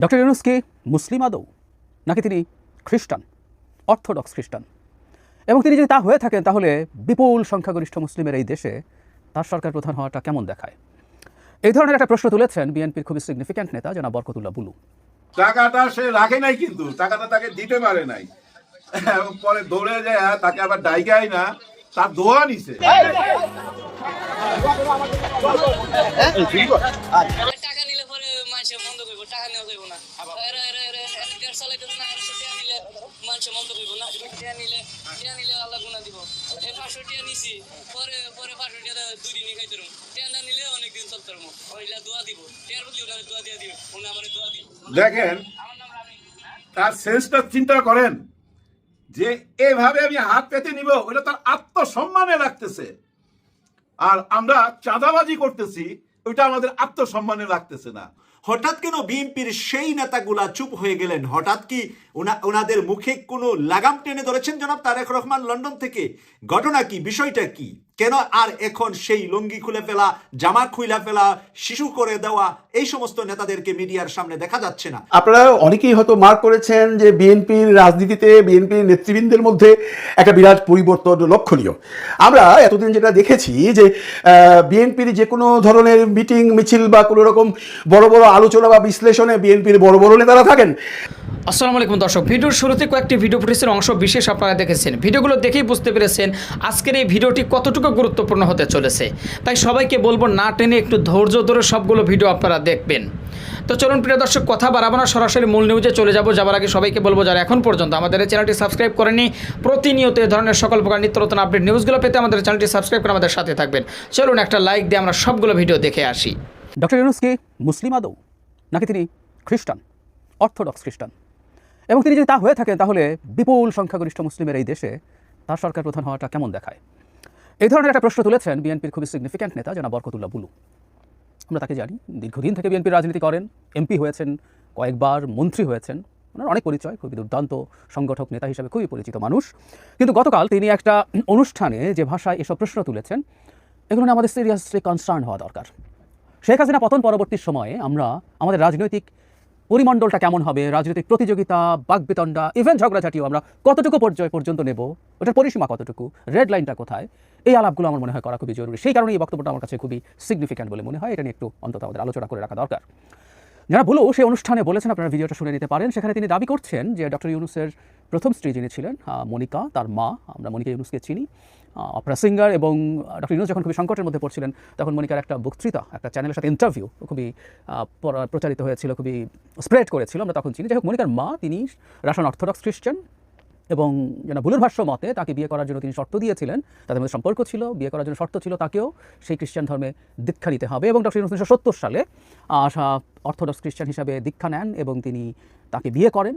Doctor Yunus কি মুসলিম আদৌ নাকি তিনি খ্রিস্টান অর্থোডক্স খ্রিস্টান এবং তিনি যদি তা হয়ে থাকেন তাহলে বিপুল সংখ্যাগরিষ্ঠ মুসলিমের এই দেশে তার সরকার প্রধান হওয়াটা কেমন দেখায় এই ধরনের একটা প্রশ্ন তুলেছেন বিএনপির খুবই সিগনিফিক্যান্ট নেতা জনাব বরকতুল্লাহ বুলু টাকাটা সে রাখে নাই কিন্তু টাকাটা তাকে দিতে পারে নাই এবং পরে দৌড়ে যায় তাকে আবার ডাইকাই না তার দোয়া নিছে মন্দ করব টাকা নেওয়া যাইব না এরা এরা এরা এরা দেড় চালাইতেছে না এরা নিলে মানুষে মন্দ করব না টাকা নিলে টাকা নিলে আল্লাহ গুণা দিব এই পাঁচশো টাকা নিছি পরে পরে পাঁচশো টাকা দুই দিনই খাইতে রুম টাকা না নিলে অনেক দিন চলতে রুম ওইলা দোয়া দিব টাকার বদলে ওনারে দোয়া দিয়ে দিবে উনি আমার দোয়া দিব দেখেন আমার নাম রাবি হ্যাঁ? তার সেন্সটা চিন্তা করেন যে এভাবে আমি হাত পেতে নিব ওটা তার আত্মসম্মানে রাখতেছে আর আমরা চাঁদাবাজি করতেছি ওইটা আমাদের আত্মসম্মানে রাখতেছে না। হঠাৎ কেন বিএনপির সেই নেতাগুলা চুপ হয়ে গেলেন? হঠাৎ কি ওনা- ওনাদের মুখে কোনো লাগাম টেনে ধরেছেন জনাব তারেক রহমান লন্ডন থেকে। ঘটনা কি? বিষয়টা কি? কেন আর এখন সেই লুঙ্গি খুলে ফেলা জামা খুলে ফেলা শিশু করে দেওয়া এই সমস্ত নেতাদেরকে মিডিয়ার সামনে দেখা যাচ্ছে না। আপনারা অনেকেই হয়তো মার্ক করেছেন যে বিএনপির রাজনীতিতে বিএনপির নেতৃবৃন্দের মধ্যে একটা বিরাট পরিবর্তন লক্ষণীয়। আমরা এতদিন যেটা দেখেছি যে বিএনপির যে কোনো ধরনের মিটিং মিছিল বা কোনো রকম বড় বড় আলোচনা বা বিশ্লেষণে বিএনপির বড় বড় নেতারা থাকেন। আসসালামু আলাইকুম দর্শক, ভিডিওর শুরুতে কয়েকটি ভিডিও ফুটেজের অংশ বিশেষ আপনারা দেখেছেন। ভিডিওগুলো দেখেই বুঝতে পেরেছেন আজকের এই ভিডিওটি কতটুকু গুরুত্বপূর্ণ হতে চলেছে। তাই সবাইকে বলব, না টেনে একটু ধৈর্য ধরে সবগুলো ভিডিও আপনারা দেখবেন। তো চলুন, প্রিয় দর্শক, কথা বাড়াবো না, সরাসরি মূল নিউজে চলে যাব। যাবার আগে সবাইকে বলব, যারা এখন পর্যন্ত আমাদের চ্যানেলটি সাবস্ক্রাইব করেনি প্রতিনিয়ত এ ধরনের সকল প্রকার নিত্য নতুন আপডেট নিউজগুলো পেতে আমাদের চ্যানেলটি সাবস্ক্রাইব করে আমাদের সাথে থাকবেন। চলুন, একটা লাইক দিয়ে আমরা সবগুলো ভিডিও দেখে আসি। ডক্টর ইউনুস কি মুসলিম আদৌ? নাকি তিনি খ্রিস্টান? অর্থোডক্স খ্রিস্টান? এবং তিনি যদি তা হয়ে থাকেন, তাহলে বিপুল সংখ্যাগরিষ্ঠ মুসলিমের এই দেশে তার সরকার প্রধান হওয়াটা কেমন দেখায়? এই ধরনের একটা প্রশ্ন তুলেছেন বিএনপির খুবই সিগনিফিক্যান্ট নেতা জনাব বরকতুল্লাহ বুলু। আমরা তাকে জানি। দীর্ঘদিন থেকে বিএনপির রাজনীতি করেন, এমপি হয়েছেন, কয়েকবার মন্ত্রী হয়েছেন। ওনার অনেক পরিচয়, খুবই দুর্দান্ত সংগঠক, নেতা হিসেবে খুবই পরিচিত মানুষ। কিন্তু গতকাল তিনি একটা অনুষ্ঠানে যে ভাষায় এসব প্রশ্ন তুলেছেন, এগুলো নিয়ে আমাদের সিরিয়াসলি কনসার্ন হওয়া দরকার। শেখ হাসিনা পতন পরবর্তী সময়ে আমরা আমাদের রাজনৈতিক পরিমণ্ডলটা কেমন হবে? রাজনৈতিক প্রতিযোগিতা, বাকবিতণ্ডা, ইভেন ঝগড়াঝাটিও আমরা কতটুকু পর্যায় পর্যন্ত নেব? ওটার পরিসীমা কতটুকু? রেড লাইনটা কোথায়? এই আলাপগুলো আমার মনে হয় করা খুবই জরুরি। সেই কারণে এই বক্তব্যটা আমার কাছে খুবই সিগনিফিক্যান্ট বলে মনে হয়। এটা নিয়ে একটু অন্তত আমাদের আলোচনা করে রাখা দরকার। যারা ভুলো সেই অনুষ্ঠানে বলেছেন, আপনারা ভিডিওটা শুনে নিতে পারেন। সেখানে তিনি দাবি করছেন যে, ডক্টর ইউনুসের প্রথম স্ত্রী যিনি ছিলেন মনিকা, তার মা, আমরা মনিকা ইউনুসকে চিনি। অপরা সিঙ্গার এবং ডক্টর ইউনুস যখন খুবই সংকটের মধ্যে পড়ছিলেন, তখন মনিকার একটা বক্তৃতা, একটা চ্যানেলের সাথে ইন্টারভিউ খুবই প্রচারিত হয়েছিল, খুবই স্প্রেড করেছিল, আমরা তখন চিনি। যাই হোক মনিকার মা তিনি রাশন অর্থোডক্স খ্রিস্টান এবং যেন ভুলুর ভাষ্য মতে তাকে বিয়ে করার জন্য তিনি শর্ত দিয়েছিলেন, তাদের মধ্যে সম্পর্ক ছিল, বিয়ে করার জন্য শর্ত ছিল তাকেও সেই খ্রিস্টান ধর্মে দীক্ষা নিতে হবে এবং ডক্টর উনিশশো সত্তর সালে আশা অর্থোডক্স খ্রিস্টান হিসাবে দীক্ষা নেন এবং তিনি তাকে বিয়ে করেন।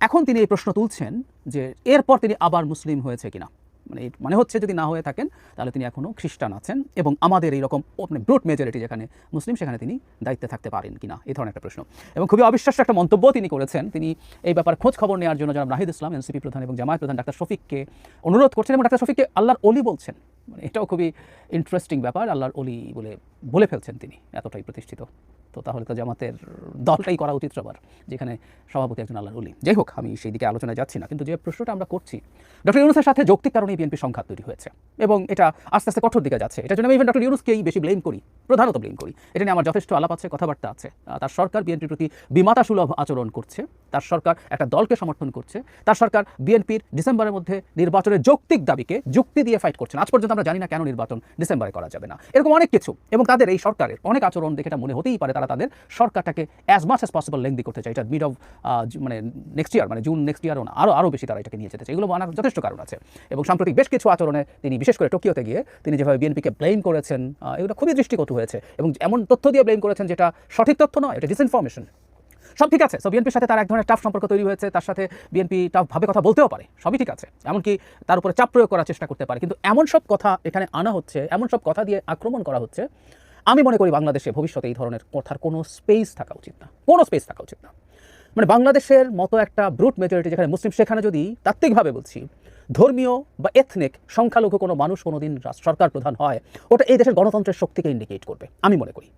এখন তিনি এই প্রশ্ন তুলছেন যে এরপর তিনি আবার মুসলিম হয়েছে কিনা। মানে মানে হচ্ছে যদি না হয়ে থাকেন, তাহলে তিনি এখনও খ্রিস্টান আছেন এবং আমাদের এই রকম মানে ব্রুট মেজরিটি যেখানে মুসলিম, সেখানে তিনি দায়িত্বে থাকতে পারেন কিনা এই ধরনের একটা প্রশ্ন। এবং খুবই অবিশ্বাস্য একটা মন্তব্য তিনি করেছেন। তিনি এই ব্যাপারে খোঁজ খবর নেওয়ার জন্য জনাব নাহিদ ইসলাম, এনসিপি প্রধান এবং জামায়াত প্রধান ডাক্তার শফিককে অনুরোধ করছেন এবং ডাক্তার শফিককে আল্লাহর অলি বলছেন। মানে এটাও খুবই ইন্টারেস্টিং ব্যাপার, আল্লাহর অলি বলে বলে ফেলছেন তিনি, এতটাই প্রতিষ্ঠিত। তো তাহলে তো জামাতের দলটাই করা উচিত সবার, যেখানে সভাপতি একজন আল্লাহর অলি। যাই হোক, আমি সেই দিকে আলোচনায় যাচ্ছি না, কিন্তু যে প্রশ্নটা আমরা করছি, ডক্টর ইউনুসের সাথে যৌক্তিক কারণে বিএনপি সংঘাত তৈরি হয়েছে। এবং এটা আস্তে আস্তে কঠোর দিকে যাচ্ছে। এটার জন্য আমি ইভেন ডক্টর ইউনুসকেই বেশি ব্লেম করি, প্রধানত ব্লেম করি। এটা নিয়ে আমার যথেষ্ট আলাপ আছে, কথাবার্তা আছে। তার সরকার বিএনপির প্রতি বিমাতা সুলভ আচরণ করছে। তার সরকার একটা দলকে সমর্থন করছে। তার সরকার বিএনপির ডিসেম্বরের মধ্যে নির্বাচনের যৌক্তিক দাবিকে যুক্তি দিয়ে ফাইট করছেন আজ পর্যন্ত আমরা জানি না কেন নির্বাচন ডিসেম্বরে করা যাবে না। এরকম অনেক কিছু। এবং তাদের এই সরকারের অনেক আচরণ দেখে এটা মনে হতেই পারে। তারা তাদের সরকারটাকে অ্যাজ মাচ অ্যাজ পসিবল লেংদি করতে চায়। এটা মিড অফ মানে নেক্সট ইয়ার মানে জুন নেক্সট ইয়ারও না আরও আরও বেশি তারা এটাকে নিয়ে যেতে চায়। এগুলো মানার যথেষ্ট কারণ আছে। এবং সাম্প্রতিক বেশ কিছু আচরণে তিনি, বিশেষ করে টোকিওতে গিয়ে তিনি যেভাবে বিএনপিকে ব্লেম করেছেন এগুলো খুবই দৃষ্টিকটু হয়েছে এবং এমন তথ্য দিয়ে ব্লেম করেছেন যেটা সঠিক তথ্য নয়, এটা ডিসইনফরমেশন সব ঠিক আছে সো বিএনপির সাথে তার এক ধরনের টাফ সম্পর্ক তৈরি হয়েছে, তার সাথে বিএনপি টাফভাবে কথা বলতেও পারে, সবই ঠিক আছে, এমনকি তার উপরে চাপ প্রয়োগ করার চেষ্টা করতে পারে, কিন্তু এমন সব কথা এখানে আনা হচ্ছে, এমন সব কথা দিয়ে আক্রমণ করা হচ্ছে, আমি মনে করি বাংলাদেশে ভবিষ্যতে এই ধরনের কথার কোনো স্পেস থাকা উচিত না, কোনো স্পেস থাকা উচিত না। মানে বাংলাদেশের মতো একটা ব্রুট মেজরিটি যেখানে মুসলিম, সেখানে যদি তাত্ত্বিকভাবে বলছি ধর্মীয় বা এথনিক সংখ্যালঘু কোনো মানুষ কোনোদিন সরকার প্রধান হয়, ওটা এই দেশের গণতন্ত্রের শক্তিকে ইন্ডিকেট করবে। আমি মনে করি।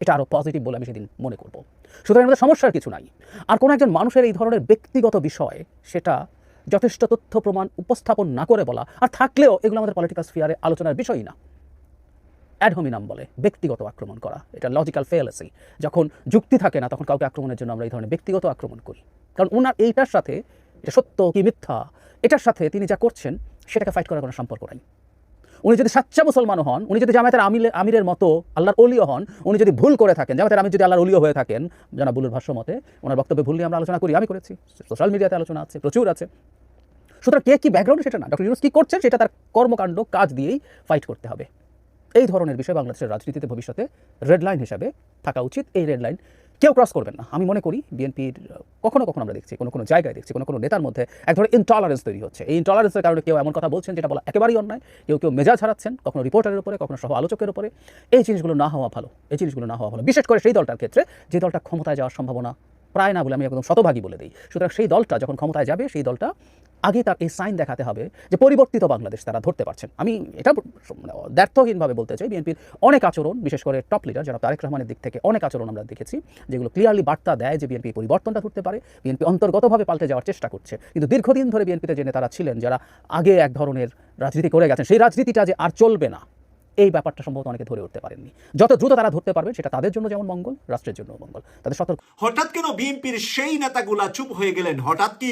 এটা আরও পজিটিভ বলে আমি সেদিন মনে করব। সুতরাং আমাদের সমস্যার কিছু নাই। আর কোনো একজন মানুষের এই ধরনের ব্যক্তিগত বিষয়, সেটা যথেষ্ট তথ্য প্রমাণ উপস্থাপন না করে বলা, আর থাকলেও এগুলো আমাদের পলিটিক্যাল স্ফিয়ারে আলোচনার বিষয়ই না। অ্যাডহোমিনাম বলে, ব্যক্তিগত আক্রমণ করা। এটা লজিক্যাল ফেয়ালেসি যখন যুক্তি থাকে না, তখন কাউকে আক্রমণের জন্য আমরা এই ধরনের ব্যক্তিগত আক্রমণ করি। কারণ ওনার এইটার সাথে এটা সত্য কি মিথ্যা, এটার সাথে তিনি যা করছেন, সেটাকে ফাইট করার কোনো সম্পর্ক নাই। উনি যদি সাচ্চা মুসলমান হন, উনি যদি জামায়াতের আমিলে, আমিরের মতো আল্লাহর অলিও হন, উনি যদি ভুল করে থাকেন, জামায়াতের আমির যদি আল্লাহর অলিও হয়ে থাকেন জানা বুলুর ভাষ্য মতে, ওনার বক্তব্যে ভুল নিয়ে আমরা আলোচনা করি, আমি করেছি। সোশ্যাল মিডিয়াতে আলোচনা আছে, প্রচুর আছে। সুতরাং কে কি ব্যাকগ্রাউন্ড সেটা না। ডক্টর ইউনুস কী করছেন, সেটা তার কর্মকাণ্ড, কাজ দিয়েই ফাইট করতে হবে। এই ধরনের বিষয় বাংলাদেশের রাজনীতিতে ভবিষ্যতে রেড লাইন হিসাবে থাকা উচিত। এই রেড লাইন কেউ ক্রস করবেন না। আমি মনে করি বিএনপির কখনো কখনো আমরা দেখছি, কোনো কোনো জায়গায় দেখছি, কোনো কোনো নেতার মধ্যে এক ধরনের ইনটলারেন্স তৈরি হচ্ছে। এই ইনটলারেন্সের কারণে কেউ এমন কথা বলছেন যেটা বলা একেবারেই অন্যায়। কেউ কেউ মেজাজ হারাচ্ছেন, কখনো রিপোর্টারের উপরে, কখনো সহ আলোচকের উপরে। এই জিনিসগুলো না হওয়া ভালো, এই জিনিসগুলো না হওয়া ভালো। বিশেষ করে সেই দলটার ক্ষেত্রে যে দলটা ক্ষমতায় যাওয়ার সম্ভাবনা প্রায় না বলে আমি একদম শতভাগী বলে দিই। সুতরাং সেই দলটা যখন ক্ষমতায় যাবে, সেই দলটা আগে এই সাইন দেখাতে হবে যে পরিবর্তিত বাংলাদেশ তারা ধরতে পারছেন। আমি এটা ব্যর্থহীনভাবে দ্ব্যর্থহীনভাবে বলতে চাই, বিএনপির অনেক আচরণ, বিশেষ করে টপ লিডার যারা তারেক রহমানের দিক থেকে অনেক আচরণ আমরা দেখেছি, যেগুলো ক্লিয়ারলি বার্তা দেয় যে বিএনপি পরিবর্তনটা ধরতে পারে, বিএনপি অন্তর্গতভাবে পাল্টে যাওয়ার চেষ্টা করছে। কিন্তু দীর্ঘদিন ধরে বিএনপিতে যে নেতারা ছিলেন, যারা আগে এক ধরনের রাজনীতি করে গেছেন, সেই রাজনীতিটা যে আর চলবে না এই ব্যাপারটা সম্ভবত অনেকে ধরে উঠতে পারেননি। যত দ্রুত তারা ধরতে পারবে, সেটা তাদের জন্য যেমন মঙ্গল, রাষ্ট্রের জন্য মঙ্গল। তাদের সতর্ক হঠাৎ কেন বিএনপির সেই নেতাগুলা চুপ হয়ে গেলেন? হঠাৎ কি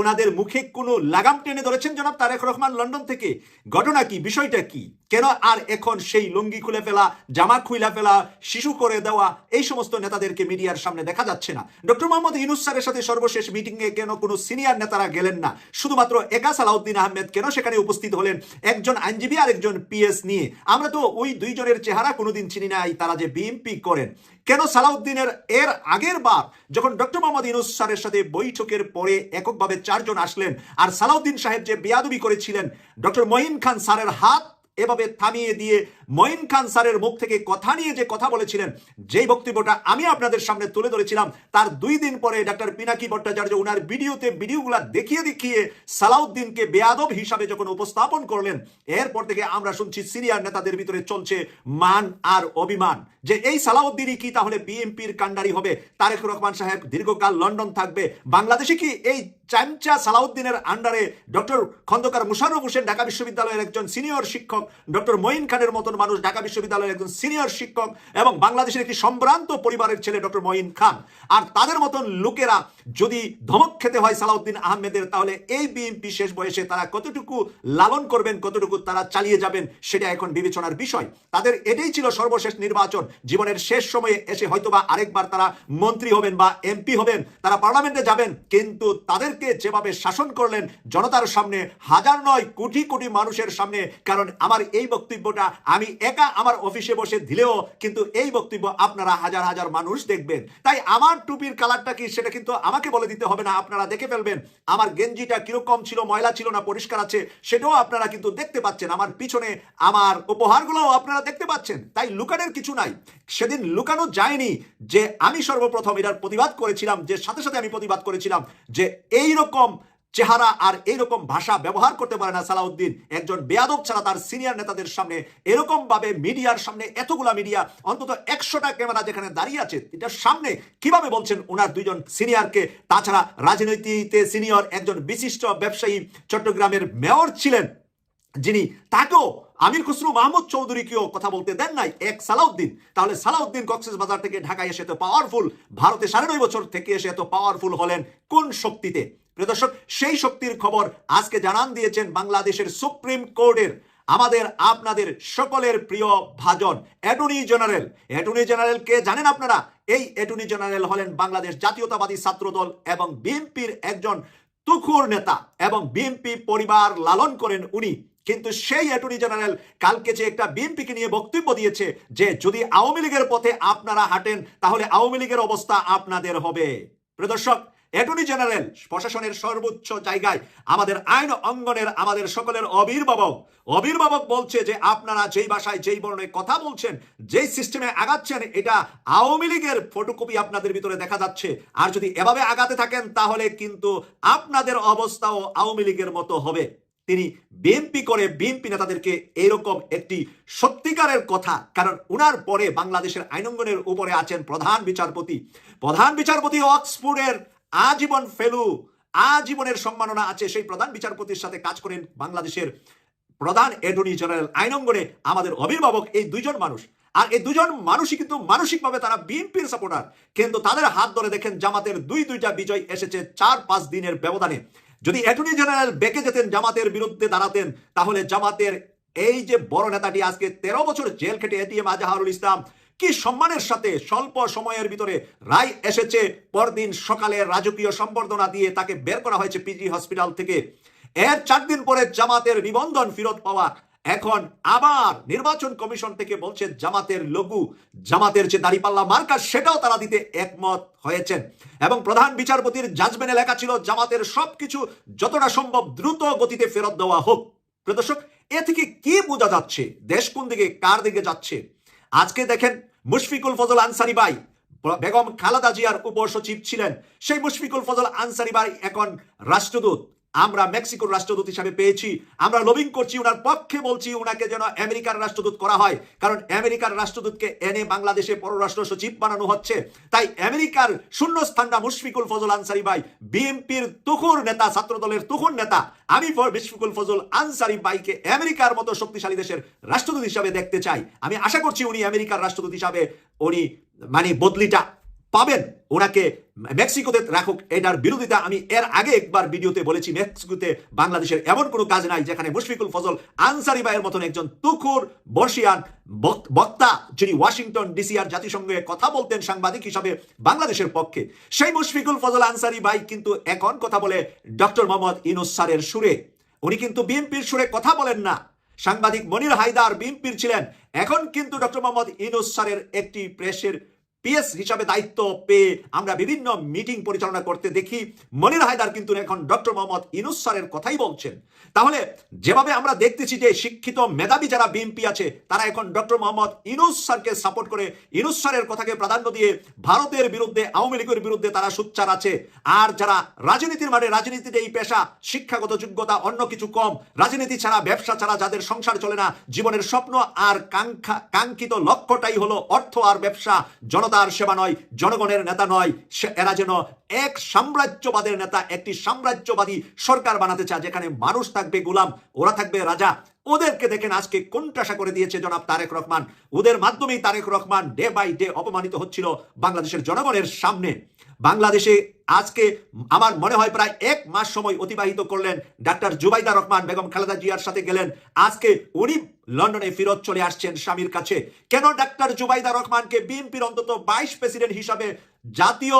ওনাদের মুখে কোনো লাগাম টেনে ধরেছেন জনাব তারেক রহমান লন্ডন থেকে? ঘটনা কি? বিষয়টা কি? কেন আর এখন সেই লুঙ্গি খুলে ফেলা, জামা খুইলা ফেলা, শিশু করে দেওয়া, এই সমস্ত নেতাদেরকে মিডিয়ার সামনে দেখা যাচ্ছে না? ডক্টর মোহাম্মদ ইউনুস স্যারের সাথে সর্বশেষ মিটিংয়ে কেন কোনো সিনিয়র নেতারা গেলেন না? শুধুমাত্র একা সালাউদ্দিন আহমেদ কেন সেখানে উপস্থিত হলেন? একজন আইনজীবী আর একজন পিএস নিয়ে। আমরা তো ওই দুইজনের চেহারা কোনোদিন চিনি নাই তারা যে বিএমপি করেন। কেন সালাউদ্দিনের এর আগের বার যখন ডক্টর মোহাম্মদ ইউনুস সারের সাথে বৈঠকের পরে এককভাবে চারজন আসলেন, আর সালাউদ্দিন সাহেব যে বেয়াদবি করেছিলেন, ডক্টর মহিন খান সারের হাত এভাবে থামিয়ে দিয়ে মঈন খান স্যারের মুখ থেকে কথা নিয়ে যে কথা বলেছিলেন, যেই বক্তব্যটা আমি আপনাদের সামনে তুলে ধরেছিলাম, তার দুই দিন পরে ডাক্তার পিনাকি ভট্টাচার্য ওনার ভিডিওতে ভিডিওগুলা দেখিয়ে দেখিয়ে সালাউদ্দিনকে বেয়াদব হিসাবে যখন উপস্থাপন করলেন, এরপর থেকে আমরা শুনছি সিরিয়ার নেতাদের ভিতরে চলছে মান আর অভিমান। যে এই সালাউদ্দিনই কি তাহলে বিএনপির কাণ্ডারি হবে? তারেক রহমান সাহেব দীর্ঘকাল লন্ডন থাকবে, বাংলাদেশে কি এই চামচা সালাউদ্দিনের আন্ডারে ডক্টর খন্দকার মুশাররফ হোসেন ঢাকা বিশ্ববিদ্যালয়ের একজন সিনিয়র শিক্ষক, ডক্টর মঈন খানের মতন মানুষ ঢাকা বিশ্ববিদ্যালয়ের একজন সিনিয়র শিক্ষক এবং বাংলাদেশের একটি সম্ভ্রান্ত পরিবারের ছেলে ডক্টর মঈন খান। আর তাদের মতন লোকেরা যদি ধমক খেতে হয় সালাউদ্দিন আহমেদের, তাহলে এই বিএনপি শেষ বয়সে তারা কতটুকু লালন করবেন, কতটুকু তারা চালিয়ে যাবেন, সেটা এখন বিবেচনার বিষয়। তাদের এটাই ছিল সর্বশেষ নির্বাচন। জীবনের শেষ সময়ে এসে হয়তোবা আরেকবার তারা মন্ত্রী হবেন বা এমপি হবেন, তারা পার্লামেন্টে যাবেন, কিন্তু তাদেরকে যেভাবে শাসন করলেন, জনতার সামনে হাজার নয় কোটি কোটি মানুষের সামনে, কারণ আমার এই বক্তব্যটা আমি একা আমার অফিসে বসে দিলেও কিন্তু এই বক্তব্য আপনারা হাজার হাজার মানুষ দেখবেন। তাই আমার টুপির কালারটা কি সেটা কিন্তু আমাকে বলে দিতে হবে না, আপনারা দেখে ফেলবেন। আমার গেঞ্জিটা কীরকম ছিল, ময়লা ছিল না, পরিষ্কার আছে, সেটাও আপনারা কিন্তু দেখতে পাচ্ছেন। আমার পিছনে আমার উপহারগুলোও আপনারা দেখতে পাচ্ছেন। তাই লুকানোর কিছু নাই। সেদিন লুকানো যায়নি যে আমি সর্বপ্রথম এটার প্রতিবাদ করেছিলাম, যে সাথে সাথে আমি প্রতিবাদ করেছিলাম যে এই রকম চেহারা আর এইরকম ভাষা ব্যবহার করতে পারে না সালাউদ্দিন। একজন বেয়াদব ছাড়া তার সিনিয়র নেতাদের সামনে এরকম ভাবে মিডিয়ার সামনে এতগুলা মিডিয়া অন্তত একশোটা ক্যামেরা যেখানে দাঁড়িয়ে আছে, এটার সামনে কীভাবে বলছেন ওনার দুইজন সিনিয়রকে তাছাড়া রাজনীতিতে সিনিয়র একজন বিশিষ্ট ব্যবসায়ী চট্টগ্রামের মেয়র ছিলেন। যিনি তাকেও আমির খসরু মাহমুদ চৌধুরীকেও কথা বলতে দেন নাই এক সালাউদ্দিন। তাহলে সালাউদ্দিন কক্সেস বাজার থেকে ঢাকায় এসে এত পাওয়ারফুল ভারতে সাড়ে নয় বছর থেকে এসে এত পাওয়ারফুল হলেন কোন শক্তিতে? প্রিয় দর্শক, সেই শক্তির খবর আজকে জানান দিয়েছেন বাংলাদেশের সুপ্রিম কোর্টের আমাদের, আপনাদের সকলের প্রিয় ভাজন, অ্যাটর্নি জেনারেল। অ্যাটর্নি জেনারেল কে জানেন আপনারা? এই অ্যাটর্নি জেনারেল হলেন বাংলাদেশ জাতীয়তাবাদী ছাত্র দল এবং বিএনপির একজন তুখুর নেতা এবং বিএনপি পরিবার লালন করেন উনি। কিন্তু সেই অ্যাটর্নি জেনারেল কালকে যে একটা বিএনপিকে নিয়ে বক্তব্য দিয়েছে যে যদি আওয়ামী লীগের পথে আপনারা হাঁটেন, তাহলে আওয়ামী লীগের অবস্থা আপনাদের হবে। প্রদর্শক অ্যাটর্নি জেনারেল প্রশাসনের সর্বোচ্চ জায়গায় আমাদের আইন অঙ্গনের আমাদের সকলের অবির্ভাবক অবির্ভাবক বলছে যে আপনারা যেই ভাষায় যেই বর্ণে কথা বলছেন, যেই সিস্টেমে আগাচ্ছেন, এটা আওয়ামী লীগের ফটোকপি আপনাদের ভিতরে দেখা যাচ্ছে। আর যদি এভাবে আগাতে থাকেন, তাহলে কিন্তু আপনাদের অবস্থাও আওয়ামী লীগের মতো হবে। তিনি বিএনপি করে বিএনপি নেতাদেরকে এরকম একটি সত্যিকারের কথা, কারণ উনার পরে বাংলাদেশের আইনঙ্গনের উপরে আছেন প্রধান বিচারপতি। প্রধান বিচারপতি অক্সফোর্ডের আজীবন ফেলু, আজীবনের সম্মাননা আছে। সেই প্রধান বিচারপতির সাথে কাজ করেন বাংলাদেশের প্রধান অ্যাটর্নি জেনারেল আইনঙ্গনে আমাদের অভিভাবক এই দুইজন মানুষ। আর এই দুজন মানুষই কিন্তু মানসিকভাবে তারা বিএনপির সাপোর্টার। কিন্তু তাদের হাত ধরে দেখেন জামাতের দুই দুইটা বিজয় এসেছে চার পাঁচ দিনের ব্যবধানে। যদি অ্যাটর্নি জেনারেল বেঁকে যেতেন জামাতের বিরুদ্ধে দাঁড়াতেন, তাহলে জামাতের এই যে বড় নেতাটি আজকে তেরো বছর জেল খেটে এটিএম আজাহারুল ইসলাম, কি সম্মানের সাথে স্বল্প সময়ের ভিতরে রায় এসেছে? পরদিন সকালে রাজকীয় সম্বর্ধনা দিয়ে তাকে বের করা হয়েছে পিজি হসপিটাল থেকে। এর চার দিন পরে জামাতের নিবন্ধন ফিরত পাওয়া এখন আবার নির্বাচন কমিশন থেকে বলছেন জামাতের লঘু, জামাতের যে দাড়িপাল্লা মার্কা, সেটাও তারা দিতে একমত হয়েছেন। এবং প্রধান বিচারপতির জাজমেন্টে লেখা ছিল, জামাতের সবকিছু যতটা সম্ভব দ্রুত গতিতে ফেরত দেওয়া হোক। প্রদর্শক এ থেকে কি বোঝা যাচ্ছে? দেশ কোন দিকে, কার দিকে যাচ্ছে? আজকে দেখেন মুশফিকুল ফজল আনসারি ভাই, বেগম খালাদা জিয়ার উপসচিব ছিলেন। সেই মুশফিকুল ফজল আনসারি ভাই এখন রাষ্ট্রদূত। আমরা মেক্সিকোর রাষ্ট্রদূত হিসাবে পেয়েছি। আমরা লবিং করছি ওনার পক্ষে বলছি ওনাকে যেন আমেরিকার রাষ্ট্রদূত করা হয়। কারণ আমেরিকার রাষ্ট্রদূতকে এনে বাংলাদেশে পররাষ্ট্র সচিব বানানো হচ্ছে। তাই আমেরিকার শূন্যস্থানটা মুশফিকুল ফজল আনসারি ভাই, বিএনপির তুখুর নেতা, ছাত্রদলের তুখুর নেতা, আমি মুশফিকুল ফজল আনসারি ভাইকে আমেরিকার মতো শক্তিশালী দেশের রাষ্ট্রদূত হিসাবে দেখতে চাই। আমি আশা করছি উনি আমেরিকার রাষ্ট্রদূত হিসাবে উনি মানে বদলিটা পাবেন। ওনাকে মেক্সিকোতে রাখুক। এটার বিরোধিতা আমি এর আগে একবার ভিডিওতে বলেছি। মেক্সিকোতে বাংলাদেশের এমন কোনো কাজ নাই যেখানে মুশফিকুল ফজল আনসারি ভাইয়ের মতন একজন তুখুর বর্ষিয়ান বক্তা, যিনি ওয়াশিংটন ডিসি আর জাতিসংঘে কথা বলতেন সাংবাদিক হিসাবে বাংলাদেশের পক্ষে। সেই মুশফিকুল ফজল আনসারি ভাই কিন্তু এখন কথা বলে ডক্টর মোহাম্মদ ইনুস স্যারের সুরে। উনি কিন্তু বিএনপির সুরে কথা বলেন না। সাংবাদিক মনির হায়দার বিএনপির ছিলেন। এখন কিন্তু ডক্টর মোহাম্মদ ইনুস স্যারের একটি প্রেসের পিএস হিসাবে দায়িত্ব পেয়ে আমরা বিভিন্ন মিটিং পরিচালনা করতে দেখি। মনির হায়দার কিন্তু এখন ডক্টর মোহাম্মদ ইনুস স্যারের কথাই বলছেন। তাহলে যেভাবে আমরা দেখতেছি যে শিক্ষিত মেধাবী যারা বিএনপি আছে, তারা এখন ডক্টর মোহাম্মদ ইনুস স্যারকে সাপোর্ট করে ইনুস স্যারের কথাকে প্রাধান্য দিয়ে ভারতের বিরুদ্ধে, আওয়ামী লীগের বিরুদ্ধে তারা সোচ্চার আছে। আর যারা রাজনীতির মাঠে, রাজনীতিতে এই পেশা, শিক্ষাগত যোগ্যতা অন্য কিছু কম, রাজনীতি ছাড়া, ব্যবসা ছাড়া যাদের সংসার চলে না, জীবনের স্বপ্ন আর কাঙ্ক্ষা, কাঙ্ক্ষিত লক্ষ্যটাই হলো অর্থ আর ব্যবসা। জনতার সেবা নয়, জনগণের নেতা নয়। এরা যেন এক সাম্রাজ্যবাদের নেতা, একটি সাম্রাজ্যবাদী সরকার বানাতে চায়, যেখানে মানুষ থাকবে, গোলাম, ওরা থাকবে রাজা। ওদেরকে দেখেন আজকে কোনটাশা করে দিয়েছে জনাব তারেক রহমান। ওদের মাধ্যমেই Tarek Rahman day by day অপমানিত হচ্ছিল বাংলাদেশের জনগণের সামনে। বাংলাদেশে আজকে আমার মনে হয় প্রায় এক মাস সময় অতিবাহিত করলেন ডাক্তার জুবাইদা রহমান বেগম খালেদা জিয়ার সাথে গেলেন। আজকে উনি লন্ডনে ফিরত চলে আসছেন স্বামীর কাছে। কেন ডাক্তার জুবাইদা রহমানকে বিএনপির অন্তত বাইশ প্রেসিডেন্ট হিসাবে জাতীয়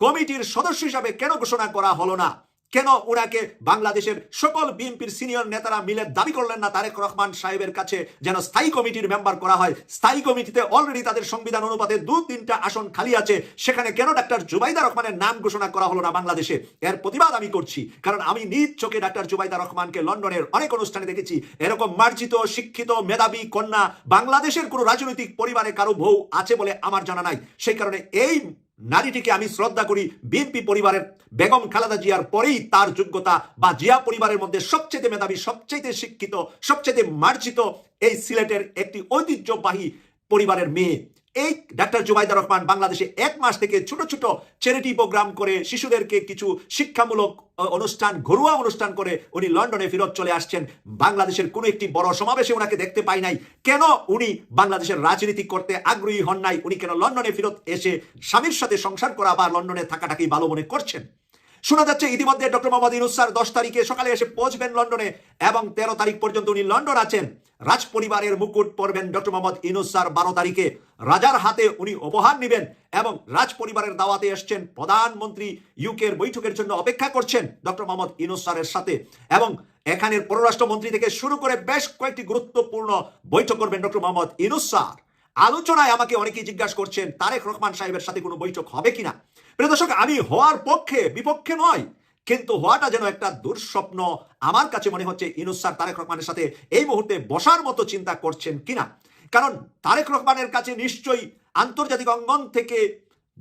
কমিটির সদস্য হিসাবে কেন ঘোষণা করা হলো না? কেন ওনাকে বাংলাদেশের সকল বিএনপির সিনিয়র নেতারা মিলে দাবি করলেন না তারেক রহমান সাহেবের কাছে যেন স্থায়ী কমিটির মেম্বার করা হয়? স্থায়ী কমিটিতে অলরেডি তাদের সংবিধান অনুপাতে দু তিনটা আসন খালি আছে। সেখানে কেন ডাক্তার জুবাইদা রহমানের নাম ঘোষণা করা হলো না বাংলাদেশে? এর প্রতিবাদ আমি করছি, কারণ আমি নিজ চোখে ডাক্তার জুবাইদা রহমানকে লন্ডনের অনেক অনুষ্ঠানে দেখেছি। এরকম মার্জিত, শিক্ষিত, মেধাবী কন্যা বাংলাদেশের কোনো রাজনৈতিক পরিবারে কারও বউ আছে বলে আমার জানা নাই। সেই কারণে এই নারীটিকে আমি শ্রদ্ধা করি বিএনপি পরিবারের বেগম খালেদা জিয়ার পরেই তার যোগ্যতা বা জিয়া পরিবারের মধ্যে সবচেয়ে মেধাবী, সবচেয়ে শিক্ষিত, সবচেয়ে মার্জিত এই সিলেটের একটি ঐতিহ্যবাহী পরিবারের মেয়ে। এই ডাক্তার জুবাইদা রহমান বাংলাদেশে এক মাস থেকে ছোট ছোট চ্যারিটি প্রোগ্রাম করে শিশুদেরকে কিছু শিক্ষামূলক অনুষ্ঠান, ঘরোয়া অনুষ্ঠান করে উনি লন্ডনে ফেরত চলে আসছেন। বাংলাদেশের কোনো একটি বড় সমাবেশে ওনাকে দেখতে পাই নাই। কেন উনি বাংলাদেশের রাজনীতি করতে আগ্রহী হন নাই? উনি কেন লন্ডনে ফেরত এসে স্বামীর সাথে সংসার করা বা লন্ডনে থাকাটাকেই ভালো মনে করছেন? শোনা যাচ্ছে ইতিমধ্যে ডক্টর মোহাম্মদ ইনুস স্যার দশ তারিখে সকালে এসে পৌঁছবেন লন্ডনে এবং তেরো তারিখ পর্যন্ত উনি লন্ডন আছেন। রাজ পরিবারের মুকুট পরবেন ডক্টর মোহাম্মদ ইনুস স্যার বারো তারিখে। রাজার হাতে উনি উপহার নেবেন এবং রাজ পরিবারের দাওয়াতে এসছেন প্রধানমন্ত্রী ইউকের বৈঠকের জন্য অপেক্ষা করছেন ডক্টর মোহাম্মদ ইনুস স্যারের সাথে। এবং এখানের পররাষ্ট্রমন্ত্রী থেকে শুরু করে বেশ কয়েকটি গুরুত্বপূর্ণ বৈঠক করবেন ডক্টর মোহাম্মদ ইনুস আলোচনায় আমাকে অনেকেই জিজ্ঞাসা করছেন, তারেক রহমান সাহেবের সাথে কোনো বৈঠক হবে কিনা? প্রিয় দর্শক, আমি হওয়ার পক্ষে, বিপক্ষে নয়। কিন্তু হওয়াটা যেন একটা দুঃস্বপ্ন আমার কাছে মনে হচ্ছে ইনুস স্যার তারেক রহমানের সাথে এই মুহূর্তে বসার মতো চিন্তা করছেন কিনা? কারণ তারেক রহমানের কাছে নিশ্চয়ই আন্তর্জাতিক অঙ্গন থেকে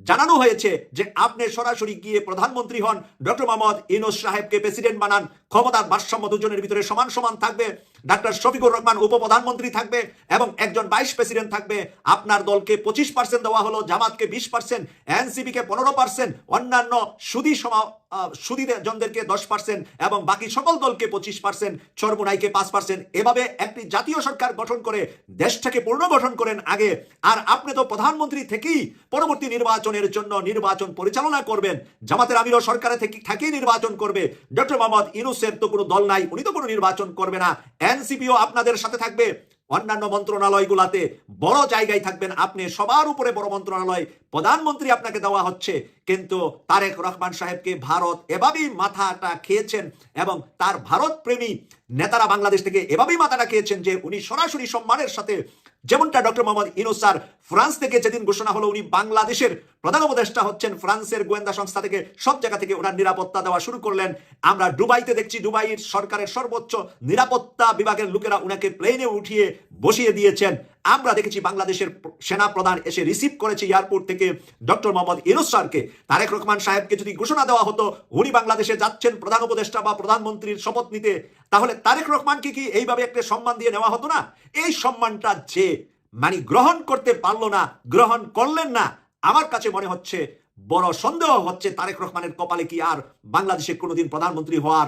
জানানো হয়েছে যে আপনি সরাসরি গিয়ে প্রধানমন্ত্রী হন, ডক্টর মোহাম্মদ ইনোস সাহেবকে প্রেসিডেন্ট বানান। ক্ষমতার ভারসাম্য দুজনের ভিতরে সমান সমান থাকবে। ডাক্তার শফিকুর রহমান উপপ্রধানমন্ত্রী থাকবে এবং একজন ভাইস প্রেসিডেন্ট থাকবে। আপনার দলকে পঁচিশ পার্সেন্ট দেওয়া হলো জামাতকে বিশ পার্সেন্ট এনসিপি কে পনেরো পার্সেন্ট অন্যান্য সুদী সমা আহ, সুদী জনদেরকে দশ পার্সেন্ট এবং বাকি সকল দলকে পঁচিশ পার্সেন্ট চর্মনাইকে পাঁচ পার্সেন্ট এভাবে একটি জাতীয় সরকার গঠন করে দেশটাকে পুনর্গঠন করেন আগে। আর আপনি তো প্রধানমন্ত্রী থেকেই পরবর্তী নির্বাচনের জন্য নির্বাচন পরিচালনা করবেন। জামাতের আমিরও সরকারে থেকে থেকেই নির্বাচন করবে। ডক্টর মোহাম্মদ ইনুসের তো কোনো দল নাই উনি তো কোনো নির্বাচন করবে না। এনসিপিও আপনাদের সাথে থাকবে। অন্যান্য মন্ত্রণালয়গুলাতে বড় জায়গায় থাকবেন আপনি। সবার উপরে বড় মন্ত্রণালয় প্রধানমন্ত্রী আপনাকে দেওয়া হচ্ছে। কিন্তু তারেক রহমান সাহেবকে ভারত এভাবেই মাথাটা খেয়েছেন এবং তার ভারত প্রেমী নেতারা বাংলাদেশ থেকে এভাবেই মাথাটা খেয়েছেন যে উনি সরাসরি সম্মানের সাথে যেমনটা doctor Mohammad Yunus sir France থেকে যেদিন ঘোষণা হলো, উনি বাংলাদেশের প্রধান উপদেষ্টা হচ্ছেন। ফ্রান্সের গোয়েন্দা সংস্থা থেকে সব জায়গা থেকে ওনার নিরাপত্তা দেওয়া শুরু করলেন। আমরা দুবাইতে দেখছি, দুবাইয়ের সরকারের সর্বোচ্চ নিরাপত্তা বিভাগের লোকেরা উনাকে প্লেনে উঠিয়ে বসিয়ে দিয়েছেন। আমরা দেখেছি বাংলাদেশের সেনা প্রধান এসে রিসিভ করেছে এয়ারপোর্ট থেকে ডক্টর মোহাম্মদ ইনুস স্যারকে। তারেক রহমান সাহেবকে যদি ঘোষণা দেওয়া হতো, উনি বাংলাদেশে যাচ্ছেন প্রধান উপদেষ্টা বা প্রধানমন্ত্রীর শপথ নিতে, তাহলে তারেক রহমানকে কি এইভাবে একটা সম্মান দিয়ে নেওয়া হতো না? এই সম্মানটা যে মানে গ্রহণ করতে পারল না, গ্রহণ করলেন না, আমার কাছে মনে হচ্ছে বড় সন্দেহ হচ্ছে তারেক রহমানের কপালে কি আর বাংলাদেশে কোনোদিন প্রধানমন্ত্রী হওয়ার